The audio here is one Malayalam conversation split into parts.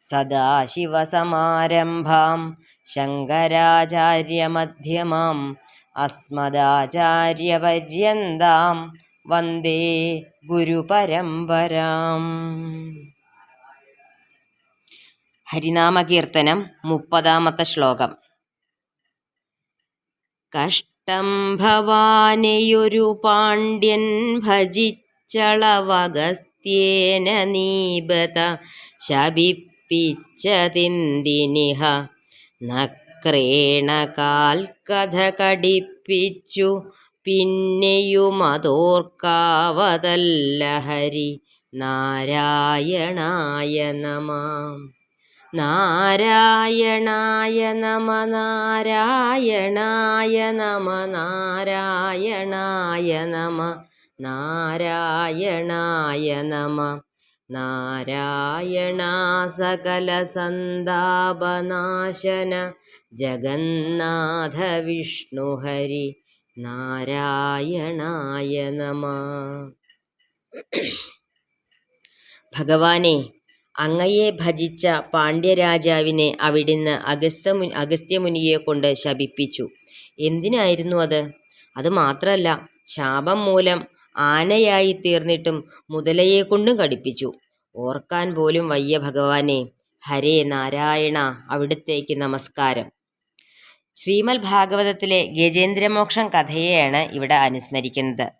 സദാശിവസമാരംഭാം ശങ്കരാചാര്യമധ്യമാം. അസ്മദാചാര്യപര്യന്താം. വന്ദേ ഗുരുപരമ്പരാം. ഹരിനാമകീർത്തനം മുപ്പതാമത്തെ ശ്ലോകം. കഷ്ടം ഭവാനെയൊരു പാണ്ഡ്യൻ ഭജിച്ചളവഗസ്ത്യേന നീപത ശപിപ്പ പിച്ചതിന്തിനിഹ നക്രേണകാൽ കഥ കടിപ്പിച്ചു പിന്നെയുമതോർക്കാവതല്ല ഹരി നാരായണായ നമ. നാരായണായ നമ നാരായണായ നമ നാരായണായ നമ നാരായണായ നമ. നാരായണ സകലസന്താപനാശന ജഗന്നാഥ വിഷ്ണുഹരി നാരായണായ നമ. ഭഗവാനെ അങ്ങയെ ഭജിച്ച പാണ്ഡ്യരാജാവിനെ അവിടുന്ന് അഗസ്തമു അഗസ്ത്യമുനിയെ കൊണ്ട് ശപിപ്പിച്ചു. എന്തിനായിരുന്നു അത്? അത് മാത്രമല്ല ശാപം മൂലം ആനയായി തീർന്നിട്ടും മുതലയെ കൊണ്ടും കടിപ്പിച്ചു. ഓർക്കാൻ പോലും വയ്യ ഭഗവാനെ. ഹരേ നാരായണ അവിടുത്തേക്ക് നമസ്കാരം. ശ്രീമൽ ഭാഗവതത്തിലെ ഗജേന്ദ്രമോക്ഷം കഥയെയാണ് ഇവിടെ അനുസ്മരിക്കുന്നത്.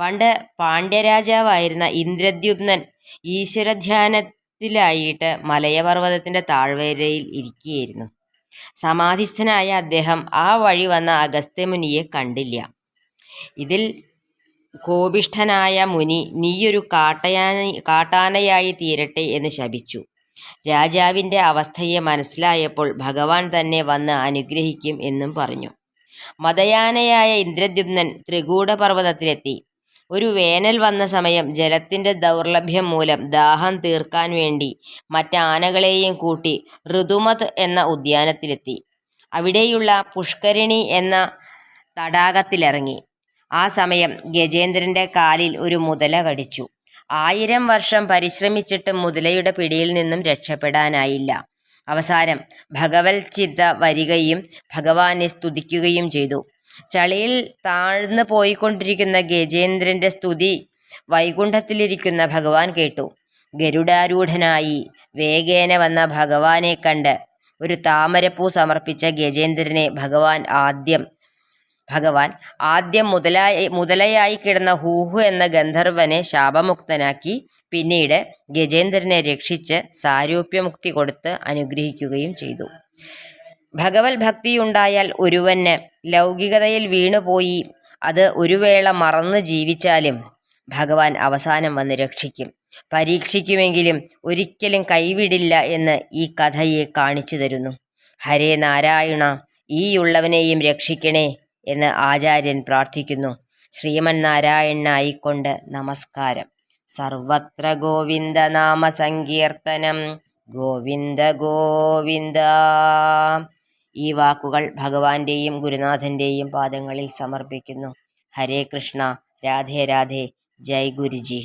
പണ്ട് പാണ്ഡ്യരാജാവായിരുന്ന ഇന്ദ്രദ്യുപ്നൻ ഈശ്വരധ്യാനത്തിലായിട്ട് മലയപർവതത്തിന്റെ താഴ്വരയിൽ ഇരിക്കുകയായിരുന്നു സമാധിസ്ഥനായ അദ്ദേഹം ആ വഴി വന്ന അഗസ്ത്യമുനിയെ കണ്ടില്ല. ഇതിൽ കോപിഷ്ഠനായ മുനി നീയൊരു കാട്ടയാന കാട്ടാനയായി തീരട്ടെ എന്ന് ശപിച്ചു. രാജാവിന്റെ അവസ്ഥയെ മനസ്സിലായപ്പോൾ ഭഗവാൻ തന്നെ വന്ന് അനുഗ്രഹിക്കും എന്നും പറഞ്ഞു. മതയാനയായ ഇന്ദ്രദ്യുമ്നൻ ത്രികൂടപർവതത്തിലെത്തി ഒരു വേനൽ വന്ന സമയം ജലത്തിന്റെ ദൗർലഭ്യം മൂലം ദാഹം തീർക്കാൻ വേണ്ടി മറ്റാനകളെയും കൂട്ടി ഋതുമത് എന്ന ഉദ്യാനത്തിലെത്തി. അവിടെയുള്ള പുഷ്കരിണി എന്ന തടാകത്തിലിറങ്ങി. ആ സമയം ഗജേന്ദ്രന്റെ കാലിൽ ഒരു മുതല കടിച്ചു. ആയിരം വർഷം പരിശ്രമിച്ചിട്ടും മുതലയുടെ പിടിയിൽ നിന്നും രക്ഷപ്പെടാനായില്ല. അവസാനം ഭഗവത് ചിത്ത വരികയും ഭഗവാനെ സ്തുതിക്കുകയും ചെയ്തു. ചളിയിൽ താഴ്ന്നു പോയിക്കൊണ്ടിരിക്കുന്ന ഗജേന്ദ്രന്റെ സ്തുതി വൈകുണ്ഠത്തിലിരിക്കുന്ന ഭഗവാൻ കേട്ടു. ഗരുഡാരൂഢനായി വേഗേന വന്ന ഭഗവാനെ കണ്ട് ഒരു താമരപ്പൂ സമർപ്പിച്ച ഗജേന്ദ്രനെ ഭഗവാൻ ആദ്യം ഭഗവാൻ ആദ്യം മുതലായി മുതലയായി കിടന്ന ഹൂഹു എന്ന ഗന്ധർവനെ ശാപമുക്തനാക്കി പിന്നീട് ഗജേന്ദ്രനെ രക്ഷിച്ച് സാരൂപ്യമുക്തി കൊടുത്ത് അനുഗ്രഹിക്കുകയും ചെയ്തു. ഭഗവത് ഭക്തിയുണ്ടായാൽ ഒരുവന് ലൗകികതയിൽ വീണുപോയി അത് ഒരു വേള മറന്ന് ജീവിച്ചാലും ഭഗവാൻ അവസാനം വന്ന് രക്ഷിക്കും. പരീക്ഷിക്കുമെങ്കിലും ഒരിക്കലും കൈവിടില്ല എന്ന് ഈ കഥയെ കാണിച്ചു തരുന്നു. ഹരേ നാരായണ ഈ ഈയുള്ളവനെയും രക്ഷിക്കണേ. എന്ന് ആചാര്യൻ പ്രാർത്ഥിക്കുന്നു. ശ്രീമന്നാരായണനായിക്കൊണ്ട് നമസ്കാരം. സർവത്ര ഗോവിന്ദ നാമ സങ്കീർത്തനം ഗോവിന്ദ ഗോവിന്ദ. ഈ വാക്കുകൾ ഭഗവാന്റെയും ഗുരുനാഥന്റെയും പാദങ്ങളിൽ സമർപ്പിക്കുന്നു. ഹരേ കൃഷ്ണ. രാധേ രാധേ. ജയ് ഗുരുജി.